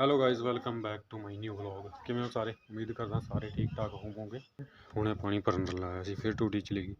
Hello guys welcome back to my new vlog ਕਿਵੇਂ ਹੋ ਸਾਰੇ? ਉਮੀਦ ਕਰਦਾ ਸਾਰੇ ਠੀਕ ਠਾਕ ਹੋਵੋਗੇ। ਹੁਣੇ ਪਾਣੀ ਭਰਨ ਲਾਇਆ ਸੀ, ਫਿਰ ਟੂਟੀ ਚਲੀ ਗਈ।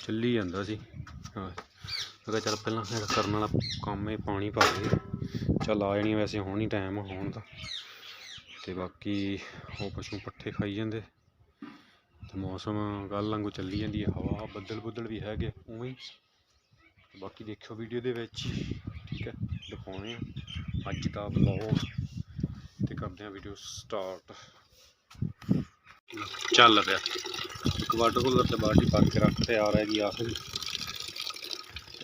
ਚੱਲੀ ਜਾਂਦਾ ਸੀ। ਹਾਂ। ਮੈਂ ਕਿਹਾ ਚੱਲ ਪਹਿਲਾਂ ਮੇਰਾ ਕਰਨ ਵਾਲਾ ਕੰਮ ਹੈ ਪਾਣੀ ਭਰ ਦੇ ਚੱਲ ਆ ਜਾਣੀ ਵੈਸੇ ਹੁਣ ਹੀ ਟਾਈਮ ਹੋਣ ਦਾ। ਤੇ ਬਾਕੀ ਉਹ ਪਸ਼ੂ ਪੱਠੇ ਖਾਈ ਜਾਂਦੇ। ਤੇ ਮੌਸਮ ਗੱਲ ਵਾਂਗੂ ਚੱਲੀ ਜਾਂਦੀ ਹੈ। ਹਵਾ ਬੱਦਲ ਬੁੱਦਲ ਵੀ ਹੈਗੇ, ਉਵੇਂ ਹੀ। ਬਾਕੀ ਦੇਖਿਓ ਵੀਡੀਓ ਦੇ ਵਿੱਚ। ਠੀਕ ਹੈ, ਦਿਖਾਉਣੇ ਆ। ਅੱਜ ਦਾ ਵਲੌਗ ਤੇ ਕਰਦੇ ਆ ਵੀਡੀਓ ਸਟਾਰਟ ਚੱਲ ਰਿਹਾ ਇੱਕ ਵਾਟਰ ਕੂਲਰ ਤੇ ਬਾਲਟੀ ਭਰ ਕੇ ਰੱਖ ਤੇ ਆ ਰਹੀ ਆਖਰੀ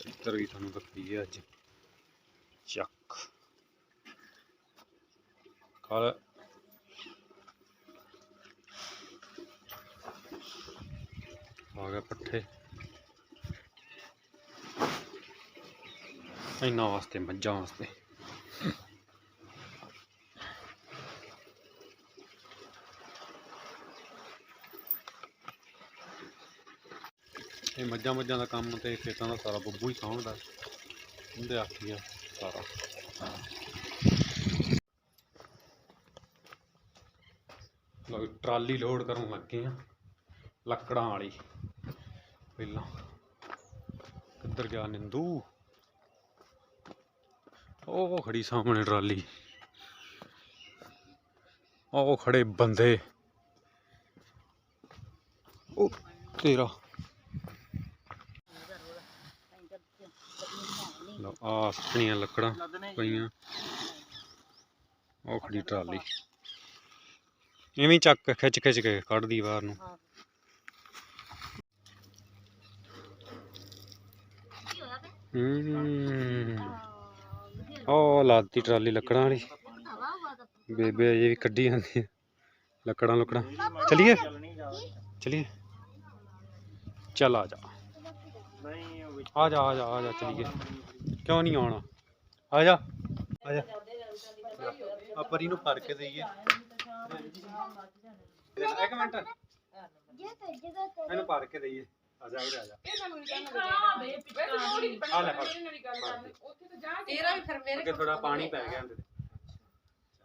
ਇੱਧਰ ਵੀ ਤੁਹਾਨੂੰ ਦਿਖਦੀ ਹੈ ਅੱਜ। ਚੱਕ। ਕੱਲ। ਆ ਗਏ ਪੱਠੇ। ਇਹਨਾਂ ਵਾਸਤੇ ਮੱਝਾਂ ਵਾਸਤੇ ਇਹ ਮੱਝਾਂ ਮੱਝਾਂ ਦਾ ਕੰਮ ਤੇ ਖੇਤਾਂ ਦਾ ਸਾਰਾ ਬੱਬੂ ਹੀ ਸਾਂਭਦਾ ਉਹਦੇ ਆਖੀ ਆ ਸਾਰਾ ਲਓ ਟਰਾਲੀ ਲੋਡ ਕਰਨ ਲੱਗੇ ਆ ਲੱਕੜਾਂ ਵਾਲੀ ਪਹਿਲਾਂ ਕਿੱਧਰ ਗਿਆ ਨਿੰਦੂ ਉਹ ਖੜੀ ਸਾਹਮਣੇ ਟਰਾਲੀ। ਉਹ ਖੜੇ ਬੰਦੇ। ਉਹ ਤੇਰਾ। ਲਓ ਆ ਆਪਣੀਆਂ ਲੱਕੜਾਂ ਪਈਆਂ। ਉਹ ਖੜੀ ਟਰਾਲੀ। ਇਵੇਂ ਹੀ ਚੱਕ ਖਿੱਚ ਖਿੱਚ ਕੇ ਕੱਢਦੀ ਬਾਹਰ ਨੂੰ। ਹੂੰ। ਉਹ ਲਾਤੀ ਟਰਾਲੀ ਲੱਕੜਾਂ ਵਾਲੀ। ਬੇਬੇ ਅਜੇ ਵੀ ਕੱਢੀ ਜਾਂਦੀ ਹੈ ਲੱਕੜਾਂ ਲੁਕੜਾਂ। ਚਲੀਏ? ਚਲੀਏ? ਚੱਲ ਆ ਜਾ। ਆ ਜਾ ਆ ਜਾ ਆ ਜਾ, ਚਲੀਏ। ਕਿਉਂ ਨਹੀਂ ਆਉਣਾ? ਆ ਜਾ। ਆ ਜਾ। ਆ ਪਰੀ ਨੂੰ ਭਰ ਕੇ ਦਈਏ। ਇੱਕ ਮਿੰਟ। ਇਹਨੂੰ ਭਰ ਕੇ ਦਈਏ। ਆ ਜਾ। ਉਰੇ ਆ ਜਾ ਆ ਲੈ ਫੜ। ਤੇਰਾ ਵੀ ਫਿਰ ਮੇਰੇ ਅੱਗੇ ਥੋੜਾ ਪਾਣੀ ਪੈ ਗਿਆ ਅੰਦਰ।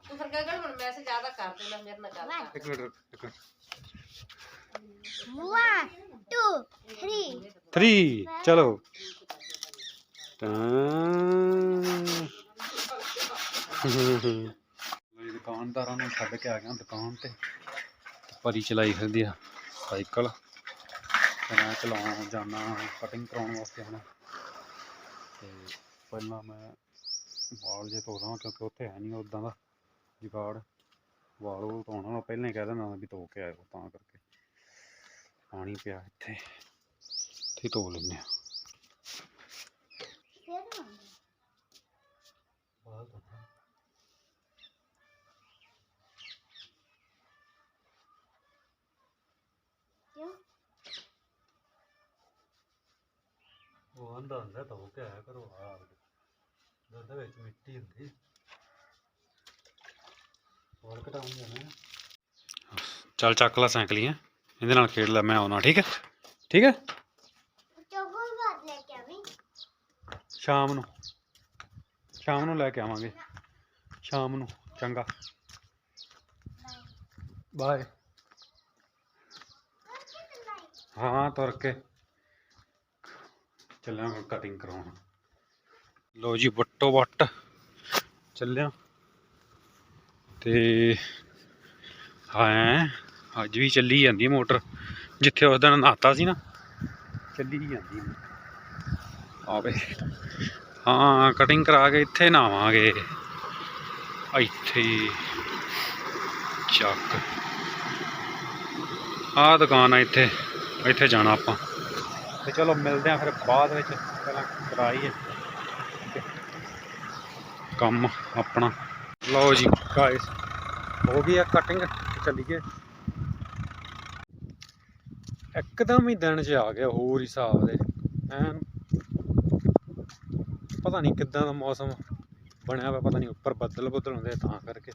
ਤੂੰ ਫਿਰ ਗਗਨ ਹੁਣ ਮੈਸੇਜ ਜ਼ਿਆਦਾ ਕਰ ਦੇਣਾ ਮੇਰੇ ਨਾਲ ਗੱਲ ਕਰ। ਇੱਕ ਮਿੰਟ ਰੁਕ, ਇੱਕ ਮਿੰਟ। One, two, three. 3 ਚਲੋ। ਤਾਂ। ਮੇਰੀ ਦੁਕਾਨਦਾਰਾਂ ਨੂੰ ਛੱਡ ਕੇ ਆ ਗਿਆ ਦੁਕਾਨ ਤੇ। ਪਰੀ ਚਲਾਈ ਫਿਰਦੀ ਆ ਸਾਈਕਲ। ਮੈਂ ਚਲਾਉਣ ਜਾਣਾ ਕਟਿੰਗ ਕਰਾਉਣ ਵਾਸਤੇ ਹੁਣ। ਤੇ ਪਹਿਲਾਂ ਮੈਂ ਵਾਲ ਜੇ ਧੋਦਾ ਕਿਉਂਕਿ ਉੱਥੇ ਹੈ ਨਹੀਂ ਉਦਾਂ ਦਾ ਜੁਗਾੜ। ਵਾਲ ਵੂਲ ਧੋਣਾ ਮੈਂ ਪਹਿਲਾਂ ਹੀ ਕਹਿ ਦਿੰਦਾ ਵੀ ਧੋ ਕੇ ਆਇਓ ਤਾਂ ਕਰਕੇ। ਪਾਣੀ ਪਿਆ ਇੱਥੇ ਇੱਥੇ ਧੋ ਲੈਂਦੇ ਆ ਵਾਲ ਧੋਣਾ। ਉਹ ਹੁੰਦਾ ਧੋ ਕੇ ਆਇਆ ਕਰੋ ਆ ਦੁੱਧ ਵਿੱਚ ਮਿੱਟੀ ਹੁੰਦੀ। ਵਾਲ ਕਟਾਉਂ ਜਾਣਾ ਚੱਲ ਚੱਕ ਲੈ ਸਾਈਕਲੀਆਂ ਇਹਦੇ ਨਾਲ ਖੇਡ ਲੈ, ਮੈਂ ਆਉਣਾ, ਠੀਕ ਹੈ ਠੀਕ ਹੈ ਚੋਕੋ ਬਾਤ ਲੈ ਕੇ ਆਵੀਂ ਸ਼ਾਮ ਨੂੰ। ਸ਼ਾਮ ਨੂੰ ਲੈ ਕੇ ਆਵਾਂਗੇ। ਸ਼ਾਮ ਨੂੰ, ਚੰਗਾ। ਬਾਏ। ਹਾਂ, ਤੁਰ ਕੇ। ਚੱਲਿਆ ਹੁਣ ਕਟਿੰਗ ਕਰਾਉਣ। ਲੋ ਜੀ, ਵੱਟੋ ਵੱਟ ਚੱਲਿਆ। ਤੇ ਹਾਂ, ਅੱਜ ਵੀ ਚੱਲੀ ਜਾਂਦੀ ਮੋਟਰ। ਜਿੱਥੇ ਉਸ ਦਿਨ ਨਹਾਤਾ ਸੀ ਨਾ, ਚੱਲੀ ਹੀ ਜਾਂਦੀ ਆਵੇ। ਹਾਂ ਕਟਿੰਗ ਕਰਾ ਕੇ ਇੱਥੇ ਨਾਵਾਂਗੇ ਇੱਥੇ ਚੱਕ। ਆ ਦੁਕਾਨ ਆ ਇੱਥੇ ਇੱਥੇ ਜਾਣਾ ਆਪਾਂ। ਤੇ ਚਲੋ ਮਿਲਦੇ ਆ ਫਿਰ ਬਾਅਦ ਵਿੱਚ, ਪਹਿਲਾਂ ਕਰਾਈਏ। ਕੰਮ ਆਪਣਾ। ਲਓ ਜੀ ਗਾਇਸ ਹੋ ਗਈ ਆ ਕਟਿੰਗ ਚੱਲੀਏ। ਇੱਕਦਮ ਹੀ ਦਿਨ 'ਚ ਆ ਗਿਆ ਹੋਰ ਹਿਸਾਬ ਦੇ। ਐਨ ਪਤਾ ਨਹੀਂ ਕਿੱਦਾਂ ਦਾ ਮੌਸਮ ਬਣਿਆ ਹੋਇਆ, ਪਤਾ ਨਹੀਂ ਉੱਪਰ ਬੱਦਲ ਬੱਦਲ ਹੁੰਦੇ ਤਾਂ ਕਰਕੇ।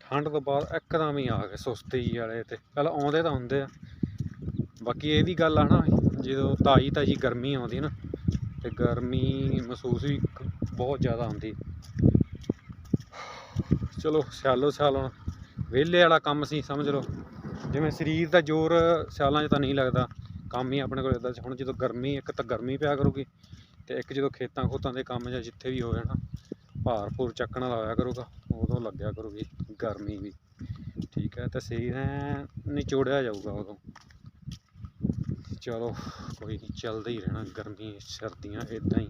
ਠੰਡ ਤੋਂ ਬਾਅਦ ਇੱਕਦਮ ਹੀ ਆ ਗਏ ਸੁਸਤੀ ਵਾਲੇ ਤੇ। ਪਹਿਲਾਂ ਆਉਂਦੇ ਤਾਂ ਹੁੰਦੇ ਆ। ਬਾਕੀ ਇਹ ਵੀ ਗੱਲ ਆ ਨਾ ਜਦੋਂ ਤਾਜੀ ਤਾਜੀ ਗਰਮੀ ਆਉਂਦੀ ਨਾ, ਤੇ ਗਰਮੀ ਮਹਿਸੂਸ ਵੀ ਬਹੁਤ ਜ਼ਿਆਦਾ ਆਉਂਦੀ ਚਲੋ, ਸਿਆਲੋ ਸਿਆਲ ਹੁਣ। ਵਿਹਲੇ ਵਾਲਾ ਕੰਮ ਸੀ, ਸਮਝ ਲਓ। ਜਿਵੇਂ ਸਰੀਰ ਦਾ ਜ਼ੋਰ ਸਿਆਲਾਂ 'ਚ ਤਾਂ ਨਹੀਂ ਲੱਗਦਾ, ਕੰਮ ਹੀ ਆਪਣੇ ਕੋਲ ਇਦਾਂ ਹੁਣ ਜਦੋਂ ਗਰਮੀ, ਇੱਕ ਤਾਂ ਗਰਮੀ ਪਿਆ ਕਰੂਗੀ, ਤੇ ਇੱਕ ਜਦੋਂ ਖੇਤਾਂ ਖੋਤਾਂ ਦੇ ਕੰਮ ਜਾਂ ਜਿੱਥੇ ਵੀ ਹੋਵੇ ਨਾ, ਭਾਰ ਭੂਰ ਚੱਕਣ ਲਾਇਆ ਹੋਇਆ ਕਰੂਗਾ, ਉਦੋਂ ਲੱਗਿਆ ਕਰੂਗੀ ਗਰਮੀ ਵੀ। ਠੀਕ ਹੈ, ਤਾਂ ਸਰੀਰ ਨਿਚੋੜਿਆ ਜਾਊਗਾ ਉਦੋਂ। ਚਲੋ, ਕੋਈ ਨਹੀਂ, ਚੱਲਦਾ ਹੀ ਰਹਿਣਾ ਗਰਮੀ ਸਰਦੀਆਂ ਇਦਾਂ ਹੀ।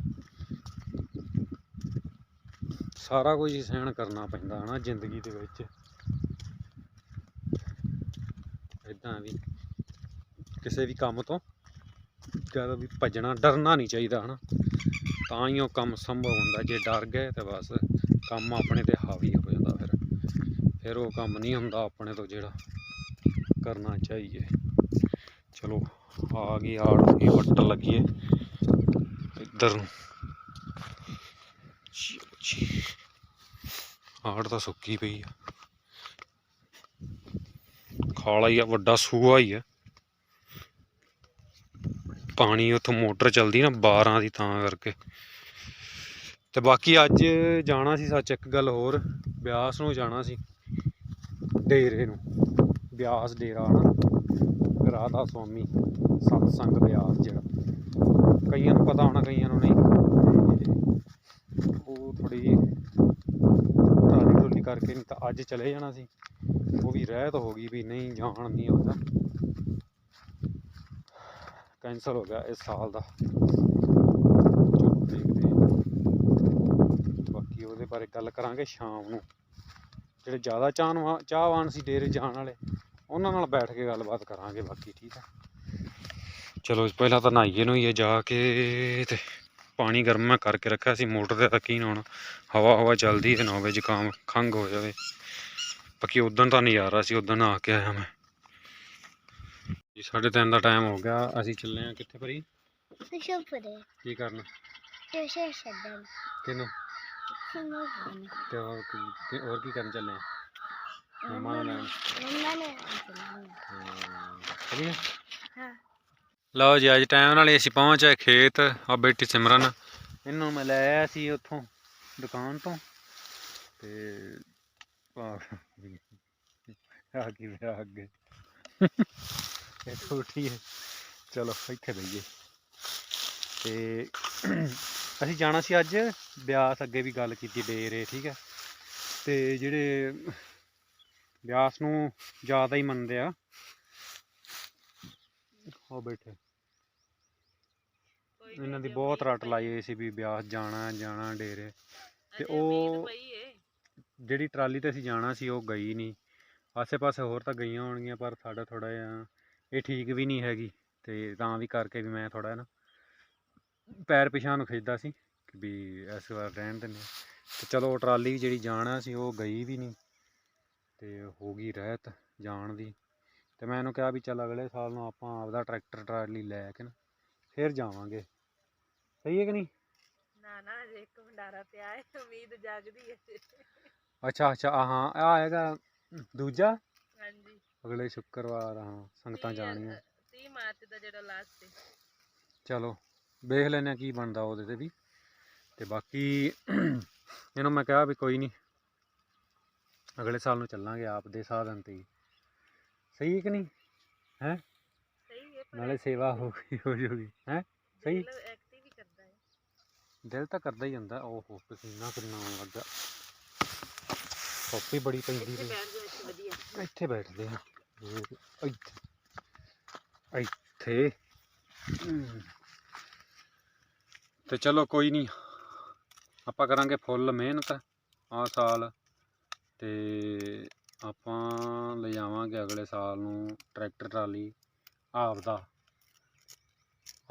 ਸਾਰਾ ਕੁਝ ਹੀ ਸਹਿਣ ਕਰਨਾ ਪੈਂਦਾ ਹਨਾ, ਜ਼ਿੰਦਗੀ ਦੇ ਵਿੱਚ। ਇਦਾਂ ਵੀ, ਕਿਸੇ ਵੀ ਕੰਮ ਤੋਂ ਜ਼ਿਆਦਾ ਵੀ ਭੱਜਣਾ, ਡਰਨਾ ਨਹੀਂ ਚਾਹੀਦਾ ਹਨਾ। ਤਾਂ ਹੀ ਉਹ ਕੰਮ ਸੰਭਵ ਹੁੰਦਾ, ਜੇ ਡਰ ਗਏ ਤੇ ਬਸ ਕੰਮ ਆਪਣੇ ਤੇ ਹਾਵੀ ਹੋ ਜਾਂਦਾ ਫਿਰ। ਫਿਰ ਉਹ ਕੰਮ ਨਹੀਂ ਹੁੰਦਾ ਆਪਣੇ ਤੋਂ ਜਿਹੜਾ ਕਰਨਾ ਚਾਹੀਏ। ਚਲੋ। ਆ ਗਈ ਆੜ ਦੀ ਵੱਟ ਲੱਗੀਏ ਇੱਧਰ ਨੂੰ। ਆੜ ਤਾਂ ਸੁੱਕੀ ਪਈ ਆ। ਖਾਲਾ ਹੀ ਆ, ਵੱਡਾ ਸੂਆ ਹੀ ਆ। ਪਾਣੀ ਉੱਥੋਂ ਮੋਟਰ ਚਲਦੀ ਨਾ 12 ਦੀ ਤਾਂ ਕਰਕੇ। ਤੇ ਬਾਕੀ ਅੱਜ ਜਾਣਾ ਸੀ ਸੱਚ ਇੱਕ ਗੱਲ ਹੋਰ, ਬਿਆਸ ਨੂੰ ਜਾਣਾ ਸੀ। ਡੇਰੇ ਨੂੰ। ਬਿਆਸ ਡੇਰਾ ਨਾ ਰਾਧਾ ਸੁਆਮੀ ਸਤਸੰਗ ਬਿਆਸ ਜਿਹੜਾ। ਕਈਆਂ ਨੂੰ ਪਤਾ ਹੋਣਾ, ਕਈਆਂ ਨੂੰ ਨਹੀਂ। ਉਹ ਥੋੜੀ ਟਰਾਲੀ ਟਰੋਲੀ ਕਰਕੇ ਨਹੀਂ ਤਾਂ ਅੱਜ ਚਲੇ ਜਾਣਾ ਸੀ। ਉਹ ਵੀ ਰਹਿਤ ਹੋ ਗਈ ਵੀ ਨਹੀਂ ਜਾਣ ਨਹੀਂ ਆਉਂਦਾ। ਕੈਂਸਲ ਹੋ ਗਿਆ ਇਸ ਸਾਲ ਦਾ। ਚਲੋ ਦੇਖਦੇ ਹਾਂ। ਬਾਕੀ ਉਹਦੇ ਬਾਰੇ ਗੱਲ ਕਰਾਂਗੇ ਸ਼ਾਮ ਨੂੰ। ਜਿਹੜੇ ਜ਼ਿਆਦਾ ਚਾਹਵਾਨ ਚਾਹਵਾਨ ਸੀ ਡੇਰੇ ਜਾਣ ਵਾਲੇ। ਉਹਨਾਂ ਨਾਲ ਬੈਠ ਕੇ ਗੱਲਬਾਤ ਕਰਾਂਗੇ ਬਾਕੀ ਠੀਕ ਆ। ਚਲੋ ਪਹਿਲਾਂ ਤਾਂ ਨਹਾਈਏ ਨੂੰ ਹੀ ਜਾ ਕੇ ਤੇ ਪਾਣੀ ਗਰਮ ਮੈਂ ਕਰਕੇ ਰੱਖਿਆ ਸੀ ਮੋਟਰ ਤੇ ਤਾਂ ਕੀ ਨਹਾਉਣਾ। ਹਵਾ ਹਵਾ ਚੱਲਦੀ ਹੈ ਨਾ ਹੋਵੇ ਜ਼ੁਕਾਮ ਖੰਘ ਹੋ ਜਾਵੇ। ਬਾਕੀ ਉਦੋਂ ਤਾਂ ਨਜ਼ਾਰਾ ਸੀ ਉਦੋਂ ਨਹਾ ਕੇ ਆਇਆ ਮੈਂ। ਜੀ ਸਾਢੇ ਤਿੰਨ ਦਾ ਟਾਈਮ ਹੋ ਗਿਆ ਅਸੀਂ ਚੱਲੇ ਆ ਕਿੱਥੇ ਭਰੀ? ਸ਼ੁਪਰੇ ਕੀ ਕਰਨਾ? ਤੇ ਸ਼ੇ ਸ਼ਦਨ ਕਿਨੂੰ ਸਿੰਗੋਨ ਤੇ ਹੋਰ ਕੀ ਕੀ- ਹੋਰ ਕੀ ਕਰਨ ਚੱਲੇ ਆ? ਮੰਮਾ ਮੰਮਾ ਨੇ ਹਾਂ ਲਓ ਜੀ ਅੱਜ ਟਾਈਮ ਨਾਲ ਅਸੀਂ ਪਹੁੰਚ ਆਏ ਖੇਤ ਆ ਬੈਠੀ ਸਿਮਰਨ। ਇਹਨੂੰ ਮੈਂ ਲੈ ਆਇਆ ਸੀ ਉੱਥੋਂ ਦੁਕਾਨ ਤੋਂ। ਤੇ ਆ ਆ ਕੀ ਵਿਆਹ ਅੱਗੇ। ਇਹ ਛੋਟੀ ਹੈ। ਚਲੋ ਇੱਥੇ ਬਈਏ ਤੇ ਅਸੀਂ ਜਾਣਾ ਸੀ ਅੱਜ। ਬਿਆਸ ਅੱਗੇ ਵੀ ਗੱਲ ਕੀਤੀ ਡੇਰੇ ਠੀਕ ਹੈ। ਤੇ ਜਿਹੜੇ ਬਿਆਸ ਨੂੰ ਜ਼ਿਆਦਾ ਹੀ ਮੰਨਦੇ ਆ। ਉਹ ਬੈਠੇ। ਇਹਨਾਂ ਦੀ ਬਹੁਤ ਰੱਟ ਲਾਈ ਹੋਈ ਸੀ ਵੀ ਬਿਆਸ ਜਾਣਾ ਜਾਣਾ ਡੇਰੇ। ਤੇ ਉਹ ਜਿਹੜੀ ਟਰਾਲੀ ਤੇ ਅਸੀਂ ਜਾਣਾ ਸੀ ਉਹ ਗਈ ਨਹੀਂ। ਆਸੇ-ਪਾਸੇ ਹੋਰ ਤਾਂ ਗਈਆਂ ਹੋਣਗੀਆਂ ਪਰ ਸਾਡਾ ਥੋੜਾ ਜਿਹਾ ਇਹ ਠੀਕ ਵੀ ਨਹੀਂ ਹੈਗੀ। ਤੇ ਤਾਂ ਵੀ ਕਰਕੇ ਵੀ ਮੈਂ ਥੋੜਾ ਨਾ ਪੈਰ ਪਿਛਾਂ ਨੂੰ ਖਿੱਚਦਾ ਸੀ ਕਿ ਵੀ ਇਸ ਵਾਰ ਰਹਿਣ ਦਿੰਦੇ ਹਾਂ। ਤੇ ਚਲੋ ਟਰਾਲੀ ਜਿਹੜੀ ਜਾਣਾ ਸੀ ਉਹ ਗਈ ਵੀ ਨਹੀਂ। ਤੇ ਹੋ ਗਈ ਰਹਿਤ ਜਾਣ ਦੀ। ਤੇ ਮੈਂ ਇਹਨੂੰ ਕਿਹਾ ਵੀ ਚੱਲ ਅਗਲੇ ਸਾਲ ਨੂੰ ਆਪਾਂ ਆਪਦਾ ਟਰੈਕਟਰ ਟਰਾਲੀ ਲੈ ਕੇ ਨਾ ਫਿਰ ਜਾਵਾਂਗੇ। ਸਹੀ ਹੈ ਕਿ ਨਹੀਂ? ਨਾ ਨਾ ਜੇ ਇੱਕ ਭੰਡਾਰਾ ਪਿਆ ਹੈ ਉਮੀਦ ਜਾਗਦੀ ਹੈ। ਅੱਛਾ ਅੱਛਾ ਹਾਂ ਆ ਆਏਗਾ ਦੂਜਾ? ਹਾਂਜੀ। ਅਗਲੇ ਸ਼ੁੱਕਰਵਾਰ ਹਾਂ ਸੰਗਤਾਂ ਜਾਣੀਆਂ। 30 ਮਾਰਚ ਦਾ ਜਿਹੜਾ ਲਾਸਟ ਹੈ ਚਲੋ ਵੇਖ ਲੈਨੇ ਆ ਕੀ ਬਣਦਾ ਉਹਦੇ ਤੇ ਵੀ। ਤੇ ਬਾਕੀ ਇਹਨੂੰ ਮੈਂ ਕਿਹਾ ਵੀ ਕੋਈ ਨਹੀਂ ਅਗਲੇ ਸਾਲ ਨੂੰ ਚੱਲਾਂਗੇ ਆਪ ਦੇ ਸਾਧਨ ਤੇ ਹੀ। ਸਹੀ ਹੈ ਕਿ ਨਹੀਂ? ਹੈ? ਸਹੀ ਹੈ ਪਰ ਨਾਲੇ ਸੇਵਾ ਹੋ ਗਈ ਹੋ ਜੂਗੀ। ਹੈ? ਸਹੀ? ਦਿਲ ਐਕਟਿਵ ਹੀ ਕਰਦਾ ਹੈ। ਦਿਲ ਤਾਂ ਕਰਦਾ ਹੀ ਜਾਂਦਾ। ਓਹੋ ਪਸੀਨਾ ਕਿੰਨਾ ਆਉਣ ਲੱਗਾ। ਧੁੱਪ ਹੀ ਬੜੀ ਪੈਂਦੀ ਇੱਥੇ ਪਈ। ਬੈਠ ਜਾ ਇੱਥੇ ਵਧੀਆ। ਇੱਥੇ ਬੈਠਦੇ ਆ ਇਹ ਇੱਥੇ। ਇੱਥੇ। ਹਮ। ਤੇ ਚਲੋ ਕੋਈ ਨਹੀਂ। ਆਪਾਂ ਕਰਾਂਗੇ ਫੁੱਲ ਮਿਹਨਤ। ਆਹ ਸਾਲ ਤੇ ਆਪਾਂ ਲਿਜਾਵਾਂਗੇ ਅਗਲੇ ਸਾਲ ਨੂੰ ਟਰੈਕਟਰ ਟਰਾਲੀ ਆਪਦਾ।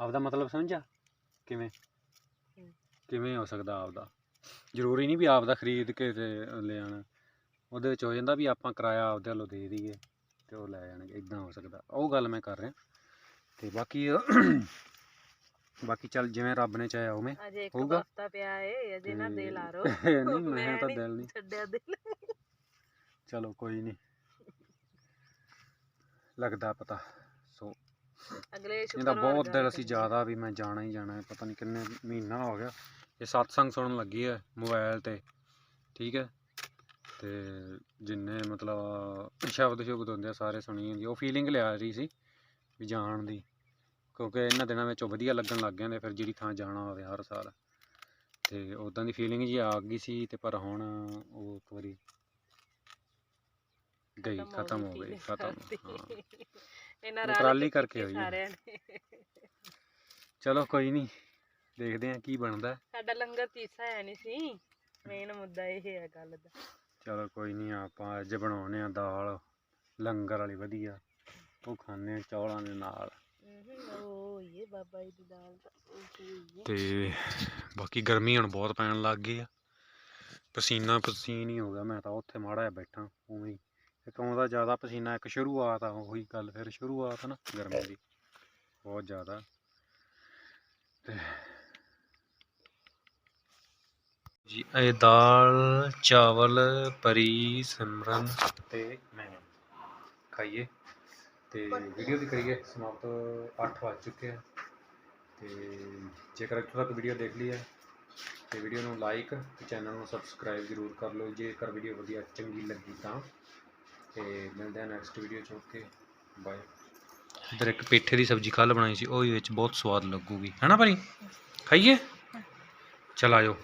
ਆਪਦਾ ਮਤਲਬ ਸਮਝਿਆ? ਕਿਵੇਂ? ਕਿਵੇਂ? ਹੋ ਸਕਦਾ ਆਪਦਾ? ਜ਼ਰੂਰੀ ਨਹੀਂ ਵੀ ਆਪਦਾ ਖਰੀਦ ਕੇ ਤੇ ਲਿਆਣਾ ਉਹਦੇ ਵਿੱਚ ਹੋ ਜਾਂਦਾ ਵੀ ਆਪਾਂ ਕਿਰਾਇਆ ਆਪਦੇ ਵੱਲੋਂ ਦੇ ਦਈਏ ਤੇ ਉਹ ਲੈ ਜਾਣਗੇ ਇਦਾਂ ਹੋ ਸਕਦਾ। ਉਹ ਗੱਲ ਮੈਂ ਕਰ ਰਿਹਾ। ਤੇ ਬਾਕੀ ਬਾਕੀ ਚੱਲ ਜਿਵੇਂ ਰੱਬ ਨੇ ਚਾਹਿਆ ਉਵੇਂ ਹੋਊਗਾ? ਹਫਤਾ ਪਿਆ ਹੈ ਅਜੇ ਨਾ ਦਿਲ ਆ ਰੋ। ਨਹੀਂ ਮੈਂ ਤਾਂ ਦਿਲ ਨਹੀਂ। ਛੱਡਿਆ ਦਿਲ। ਚਲੋ ਕੋਈ ਨਹੀਂ ਲੱਗਦਾ ਪਤਾ। ਸੋ ਅਗਲੇ ਇਹਦਾ ਬਹੁਤ ਦਿਲ ਸੀ ਕਰਾਂਗੇ। ਜ਼ਿਆਦਾ ਵੀ ਮੈਂ ਜਾਣਾ ਹੀ ਜਾਣਾ ਹੈ ਪਤਾ ਨਹੀਂ ਕਿੰਨੇ ਮਹੀਨਾ ਹੋ ਗਿਆ। ਇਹ ਸਤਸੰਗ ਸੁਣਨ ਲੱਗੀ ਹੈ ਮੋਬਾਈਲ ਤੇ ਠੀਕ ਹੈ? ਤੇ ਜਿੰਨੇ ਮਤਲਬ ਸ਼ਬਦ ਸ਼ੁਬਦ ਹੁੰਦੇ ਆ ਸਾਰੇ ਸੁਣੀ ਜਾਂਦੀ। ਉਹ ਫੀਲਿੰਗ ਲਿਆ ਰਹੀ ਸੀ ਵੀ ਜਾਣ ਦੀ। ਕਿਉਂਕਿ ਇਹਨਾਂ ਦਿਨਾਂ ਵਿੱਚ ਵਧੀਆ ਲੱਗਣ ਲੱਗ ਜਾਂਦੇ ਫਿਰ ਜਿਹੜੀ ਥਾਂ ਜਾਣਾ ਹੋਵੇ ਹਰ ਸਾਲ। ਤੇ ਉਦਾਂ ਦੀ ਫੀਲਿੰਗ ਜੀ ਆ ਗਈ ਸੀ ਤੇ ਪਰ ਹੁਣ ਉਹ ਇੱਕ ਵਾਰੀ ਗਈ ਖਤਮ ਹੋ ਗਈ ਖਤਮ ਹਾਂ। ਇਹਨਾਂ ਉਹ ਰਲ ਟਰਾਲੀ ਕੇ ਕਰਕੇ ਹੋਈ ਹੈ। ਸਾਰਿਆਂ ਨੇ। ਚਲੋ ਕੋਈ ਨਹੀਂ ਦੇਖਦੇ ਆ ਕੀ ਬਣਦਾ। ਸਾਡਾ ਲੰਗਰ ਤੀਸਾ ਹੈ ਨਹੀਂ ਸੀ ਮੇਨ ਮੁੱਦਾ ਇਹ ਹੈ ਗੱਲ ਦਾ। ਚਲੋ ਕੋਈ ਨਹੀਂ ਆਪਾਂ ਅੱਜ ਬਣਾਉਨੇ ਆ ਦਾਲ ਲੰਗਰ ਵਾਲੀ ਵਧੀਆ। ਉਹ ਖਾਣੇ ਆ ਚੌਲਾਂ ਦੇ ਨਾਲ। ਹਮ, ਉਹ ਇਹ ਬਾਬਾ ਜੀ ਦੀ ਦਾਲ ਦਾ ਉਹ ਹੀ ਹੈ। ਤੇ ਬਾਕੀ ਗਰਮੀ ਹੁਣ ਬਹੁਤ ਪੈਣ ਲੱਗ ਗਈ ਆ। ਪਸੀਨਾ ਪਸੀਨ ਹੀ ਹੋ ਗਿਆ ਮੈਂ ਤਾਂ ਉੱਥੇ ਮਾੜਾ ਜਿਹਾ ਬੈਠਾ ਉਵੇਂ ਹੀ। ਇੱਕ ਆਉਂਦਾ ਜ਼ਿਆਦਾ ਪਸੀਨਾ, ਇੱਕ ਸ਼ੁਰੂਆਤ ਆ ਉਹੀ ਗੱਲ, ਫਿਰ ਸ਼ੁਰੂਆਤ ਨਾ ਗਰਮੀ ਦੀ, ਬਹੁਤ ਜ਼ਿਆਦਾ। ਤੇ ਜੀ, ਇਹ ਦਾਲ, ਚਾਵਲ, ਪਰੀ, ਸਿਮਰਨ ਤੇ ਮੈਂ ਖਾਈਏ ਤੇ ਵੀਡੀਓ ਦੀ ਕਰੀਏ, ਸਮਾਪਤ 8 ਵੱਜ ਚੁੱਕੇ ਆ। ਤੇ ਜੇਕਰ ਇੱਥੋਂ ਤੱਕ ਵੀਡੀਓ ਦੇਖ ਲਈ ਹੈ ਤੇ ਵੀਡੀਓ ਨੂੰ ਲਾਈਕ ਤੇ ਚੈਨਲ ਨੂੰ ਸਬਸਕ੍ਰਾਈਬ ਜ਼ਰੂਰ ਕਰ ਲਓ, ਜੇਕਰ ਵੀਡੀਓ ਵਧੀਆ ਚੰਗੀ ਲੱਗੀ ਤਾਂ। ਤੇ ਮਿਲਦੇ ਹਾਂ ਨੈਕਸਟ ਵੀਡੀਓ 'ਚ ਓਕੇ ਬਾਏ ਇਧਰ ਇੱਕ ਪੇਠੇ ਦੀ ਸਬਜ਼ੀ ਕੱਲ ਬਣਾਈ ਸੀ ਉਹ ਵੀ ਵਿੱਚ ਬਹੁਤ ਸਵਾਦ ਲੱਗੂਗੀ। ਹੈਨਾ ਭਾਈ ਖਾਈਏ? ਚਲ ਆਜੋ